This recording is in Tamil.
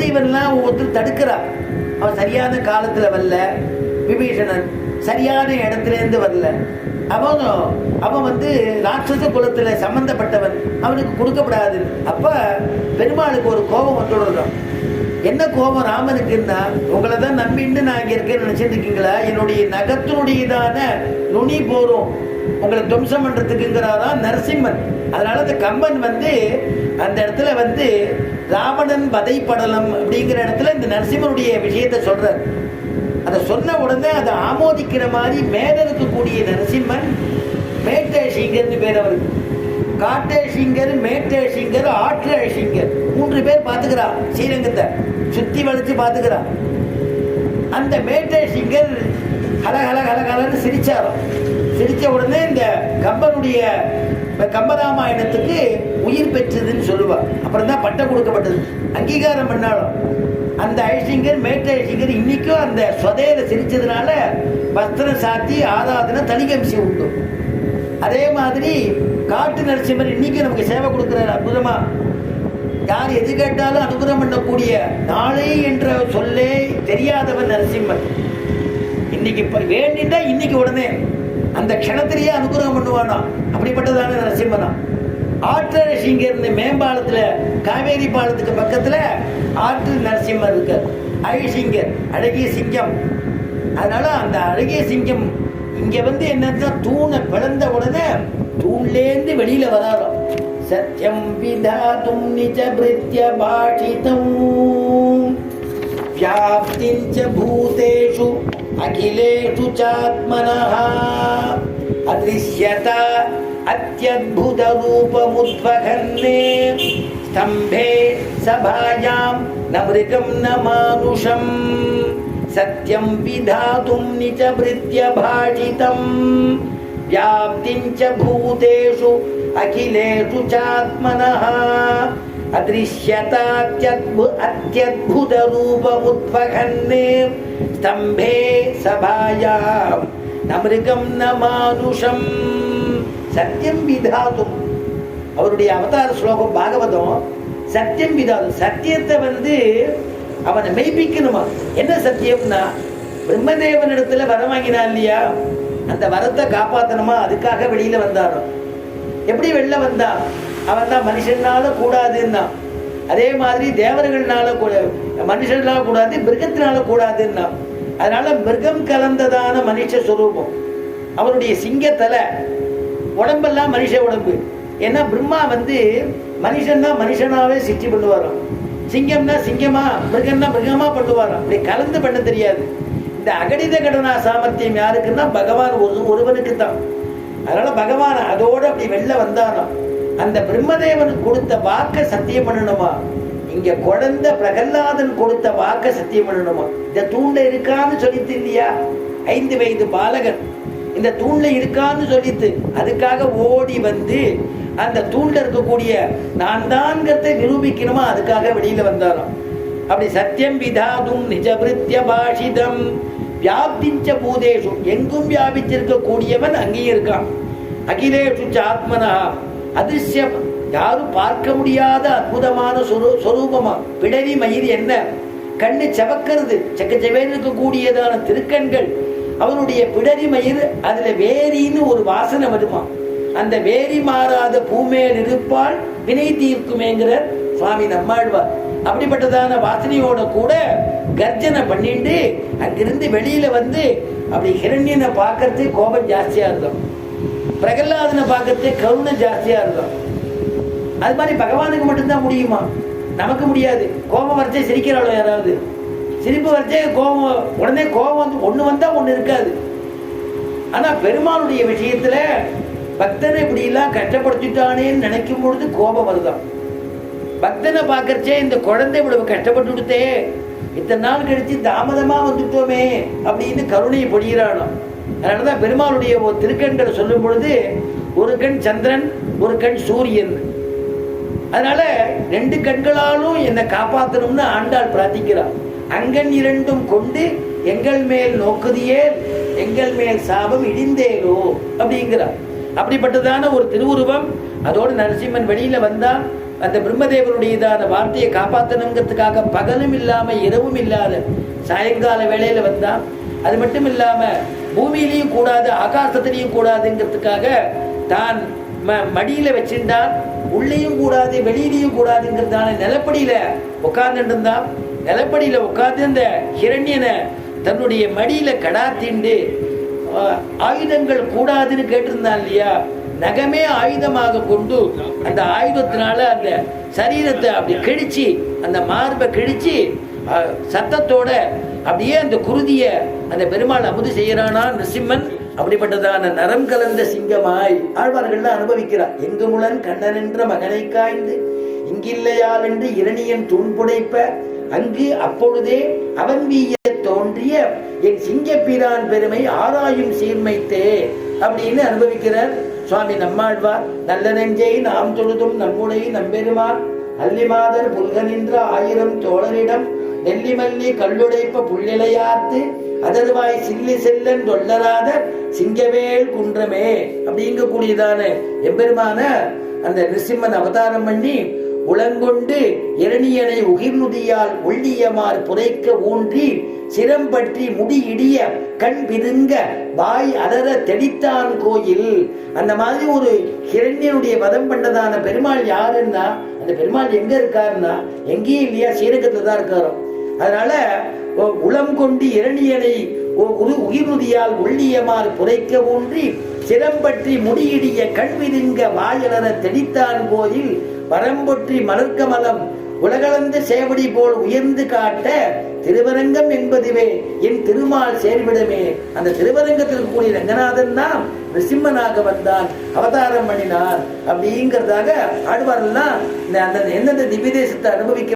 இவன்லாம் ஒவ்வொருத்தர் தடுக்கிறான். அவன் சரியான காலத்தில் வரல. விபீஷணன் சரியான இடத்துலேருந்து வரல. அவன் அவன் வந்து ராட்சச குலத்தில் சம்மந்தப்பட்டவன் அவனுக்கு கொடுக்கப்படாது. அப்போ பெருமாளுக்கு ஒரு கோபம் வந்துடுறான் என்ன கோபம் ராமனுக்குன்னா உங்களை தான் நம்பிட்டு நான் இங்கே இருக்கேன்னு நினைச்சிட்டு இருக்கீங்களா? என்னுடைய நகத்தினுடையதான நுனி போரும். உங்களை துவம்சம் பண்ணுறதுக்குங்கிறாதான் நரசிம்மன். அதனால அந்த கம்பன் வந்து அந்த இடத்துல வந்து ராவணன் வதைப்படலம் அப்படிங்கிற இடத்துல இந்த நரசிம்மனுடைய விஷயத்தை சொல்றார். அதை சொன்ன உடனே அதை ஆமோதிக்கிற மாதிரி மேல இருக்கக்கூடிய நரசிம்மன் மேட்டேஷிங்கர்னு பேர் அவருக்கு. காட்டேஷிங்கர் மேட்டேஷிங்கர் ஆற்றேஷிங்கர் மூன்று பேர் பார்த்துக்கிறா ஸ்ரீரங்கத்தை. சுத்தி வளைச்சு பார்த்துக்கிறா. அந்த மேட்டேஷிங்கர் ஹல ஹல சிரிச்சாரோ சிரித்த உடனே இந்த கம்பனுடைய கம்பராமாயணத்துக்கு உயிர் பெற்றதுன்னு சொல்லுவா. அப்புறம் தான் பட்டம் கொடுக்கப்பட்டது. அங்கீகாரம் பண்ணாலும். அந்த ஐசிங்கர் மேட்ட ஐசிங்கர் இன்னைக்கும் அந்த சொதையில சிரிச்சதுனால வஸ்திரம் சாத்தி ஆராதனை தனிகம்சி உண்டு. அதே மாதிரி காட்டு நரசிம்மர் இன்னைக்கும் நமக்கு சேவை கொடுக்குறாரு அற்புதமா. யார் எது கேட்டாலும் அனுகிரகம் பண்ணக்கூடிய நாளை என்ற சொல்லே தெரியாதவன் நரசிம்மன். இன்னைக்கு இப்போ வேண்டிட்டா இன்னைக்கு உடனே அந்த க்ஷணத்திலேயே அனுகிரகம் பண்ணுவானோ? அப்படிப்பட்டதான நரசிம்மனா. ஆற்றரசி இங்கேருந்து மேம்பாலத்தில் காவேரி பாலத்துக்கு பக்கத்தில் ஆற்று நரசிம்மர் இருக்கார் அழகிசிங்கர் அழகிய சிங்கம். அதனால் அந்த அழகிய சிங்கம் இங்கே வந்து என்னன்னா தூணை பிளந்த உடனே தூண்லேருந்து வெளியில் வராதோம் சத்யம் விதாதும் நிஜ பிரித்ய பாஷிதம். வியாப்திஞ்ச பூதேஷு. अखिलेषु चात्मनः अदृश्यत अत्यद्भुतरूपमुद्वहन्ने स्तम्भे सभायां न मृगं न मानुषम्। सत्यं विधातुं निजभृत्य भाषितं व्याप्तिं च भूतेषु अखिलेषु चात्मनः। अदृश्यतात्यद्भु अत्यद्भुतरूपमुद्वहन्ने स्तम्भे सभायां न मृगं न मानुषम् சத்தியம் விதாதும் அவருடைய அவதார ஸ்லோகம் பாகவதம் சத்தியம் விதாதும் சத்தியத்தை வந்து அவனை மெய்ப்பிக்கணுமா என்ன சத்தியம்னா பிரம்மதேவன் இடத்துல வரம் வாங்கினான் இல்லையா அந்த வரத்தை காப்பாத்தணுமா அதுக்காக வெளியில வந்தாரோ எப்படி வெளில வந்தான் அவன் தான் மனுஷனால கூடாதுன்னா. அதே மாதிரி தேவர்கள்னால கூட மனுஷனால கூடாது மிருகத்தினால கூடாதுன்னா. அதனால மிருகம் கலந்ததான மனுஷ சுரூபம். அவருடைய சிங்கத்தலை உடம்பெல்லாம் மனுஷ உடம்பு. ஏன்னா பிரம்மா வந்து மனுஷன்னா மனுஷனாவே சிட்டி பண்ணுவாராம். சிங்கம்னா சிங்கமா மிருகம்னா மிருகமா பண்ணுவாராம். அப்படி கலந்து பண்ண தெரியாது. இந்த அகடித கடனா சாமர்த்தியம் யாருக்குன்னா பகவான் ஒரு ஒருவனுக்கு தான் அதனால பகவான் அதோட அப்படி வெளில வந்தாராம். அந்த பிரம்மதேவனுக்கு கொடுத்த வாக்க சத்தியம் பண்ணணுமா? இங்க குழந்தை பிரகல்லாதன் கொடுத்த வாக்க சத்தியம் பண்ணணுமா? இந்த தூண்ல இருக்கான்னு சொல்லித்து இல்லையா? ஐந்து வயது பாலகன். இந்த தூண்ல இருக்கான்னு சொல்லித்து அதுக்காக ஓடி வந்து அந்த தூண்ல இருக்கக்கூடிய நான் தான்கிறதை நிரூபிக்கணுமா? அதுக்காக வெளியில வந்தாராம். அப்படி சத்தியம் விதாதும் நிஜபிருத்திய பாஷிதம். வியாப்திச்ச பூதேஷு. எங்கும் வியாபிச்சிருக்க கூடியவன் அங்கேயும் இருக்கான். அகிலேஷு ஆத்மனா அதிர்ஷ்யம். யாரும் பார்க்க முடியாத அற்புதமான சொரூபமா? பிடரி மயிர் என்ன? கண்ணு செவக்கிறது. செக்கச்செவேன்னு இருக்கக்கூடியதான திருக்கண்கள். அவனுடைய பிடரி மயிர் அதுல வேரின்னு ஒரு வாசனை வருமா? அந்த வேரி மாறாத பூமேல் இருப்பால் வினை தீர்க்குமேங்கிற சுவாமி நம்மாழ்வார். அப்படிப்பட்டதான வாசனையோட கூட கர்ஜனை பண்ணிட்டு அங்கிருந்து வெளியில வந்து அப்படி ஹிரண்யனை பார்க்கறது கோபம் ஜாஸ்தியா இருக்கும். பிரகலாதனை பார்க்கறது கருணை ஜாஸ்தியா இருக்கும். அது மாதிரி பகவானுக்கு மட்டும்தான் முடியுமா? நமக்கு முடியாது. கோபம் வரைச்சே சிரிக்கிறாளோ யாராவது? சிரிப்பு வரைச்சே கோபம் உடனே கோபம் வந்து ஒன்று வந்தால் ஒன்று இருக்காது. ஆனால் பெருமாளுடைய விஷயத்தில் பக்தனை இப்படி எல்லாம் கஷ்டப்படுத்திட்டானேன்னு நினைக்கும் பொழுது கோபம் வருதான். பக்தனை பார்க்கறச்சே இந்த குழந்தை இவ்வளவு கஷ்டப்பட்டு கொடுத்தே இத்தனை நாள் கழித்து தாமதமாக வந்துட்டோமே அப்படின்னு கருணையை பொழிகிறானோ அதனாலதான் பெருமாளுடைய ஒரு திருக்கண்களை சொல்லும் பொழுது ஒரு கண் சந்திரன் ஒரு கண் சூரியன். அதனால ரெண்டு கண்களாலும் என்னை காப்பாத்தணும்னு ஆண்டாள் பிரார்த்திக்கிறார் அங்கன் இரண்டும் கொண்டு எங்கள் மேல் நோக்குதியே எங்கள் மேல் சாபம் இடிந்தேரோ அப்படிங்கிறார் அப்படிப்பட்டதான ஒரு திருவுருவம் அதோடு நரசிம்மன் வெளியில வந்தா அந்த பிரம்மதேவனுடையதான வார்த்தையை காப்பாற்றணுங்கிறதுக்காக பகலும் இல்லாமல் இரவும் இல்லாத சாயங்கால வேளையில் வந்தான். அது மட்டும் இல்லாம பூமியிலையும் கூடாது ஆகாசத்திலையும் கூடாதுங்கிறதுக்காக தான் ம மடியில வச்சிருந்தான் உள்ளேயும் கூடாது வெளியிலையும் கூடாதுங்கிறதான நிலப்படியில உட்கார்ந்துட்டு இருந்தான் நிலப்படியில உட்கார்ந்து இந்த ஹிரண்யனை தன்னுடைய மடியில கடாத்திண்டு ஆஹ், ஆயுதங்கள் கூடாதுன்னு கேட்டிருந்தான் இல்லையா? நகமே ஆயுதமாக கொண்டு அந்த ஆயுதத்தினால அந்த சரீரத்தை அப்படி கிழிச்சு அந்த மார்பை கிழிச்சு சத்தத்தோட அப்படியே அந்த குருதிய அந்த பெருமாள் அமுது செய்யறானா நரசிம்மன்? அப்படிப்பட்டதான நரம் கலந்த சிங்கமாய் ஆழ்வார்கள்லாம் அனுபவிக்கிறார். எங்குமுளன் கண்ணன் என்ற மகனை காய்ந்து இங்கில்லையால் என்று இரணியன் தூண்புடைப்ப அங்கு அப்பொழுதே அவன் வீய தோன்றிய என் சிங்கப்பிரான் பெருமை ஆராயும் சீர்மைத்தே அப்படின்னு அனுபவிக்கிறார். சுவாமி நம்மாழ்வார் நல்ல நெஞ்சை நாம் தொழுதும் நம்முடைய நம்பெருமான் அல்லிமாதர் புல்கனின்ற ஆயிரம் தோழரிடம் நெல்லி மல்லி கல்லுடைப்ப புள்ளிலையாத்து அதர்வாய் சில்லி செல்லன் தொல்லராத சிங்கவேல் குன்றமே. அப்படிங்கக்கூடியதான எம்பெருமான அந்த நிருசிம்மன் அவதாரம் பண்ணி உளங்கொண்டு இரணியனை உகிர்நுதியால் ஒள்ளியமார் புதைக்க ஊன்றி சிரம் பற்றி முடி இடிய கண் பிதுங்க வாய் அலர தெளித்தான் கோயில். அந்த மாதிரி ஒரு ஹிரண்யனுடைய வதம் பண்ணதான பெருமாள் யாருன்னா அந்த பெருமாள் எங்க இருக்காருன்னா எங்கேயும் இல்லையா? சீரகத்துல தான் இருக்காரோ அதனால உளம் கொண்டு இரணியனை உயிருதியால் உள்ளியமார் புதைக்க ஊன்றி சிரம்பற்றி முடியிடிய கண்விதுங்க வாயலன தெளித்தான் கோயில் வரம்பொற்றி மலர்க்கமலம் உலகளந்த சேவடி போல் உயர்ந்து காட்ட திருவரங்கம் என்பதுவே என் திருமால் சேர்விடமே. அந்த திருவரங்கத்தில் கூடிய ரங்கநாதன் தான் நிருசிம்மனாக வந்தான் அவதாரம் பண்ணினான் அப்படிங்கிறதாக ஆடுவாரெல்லாம் அந்த எந்தெந்த திவ்யதேசத்தை அனுபவிக்க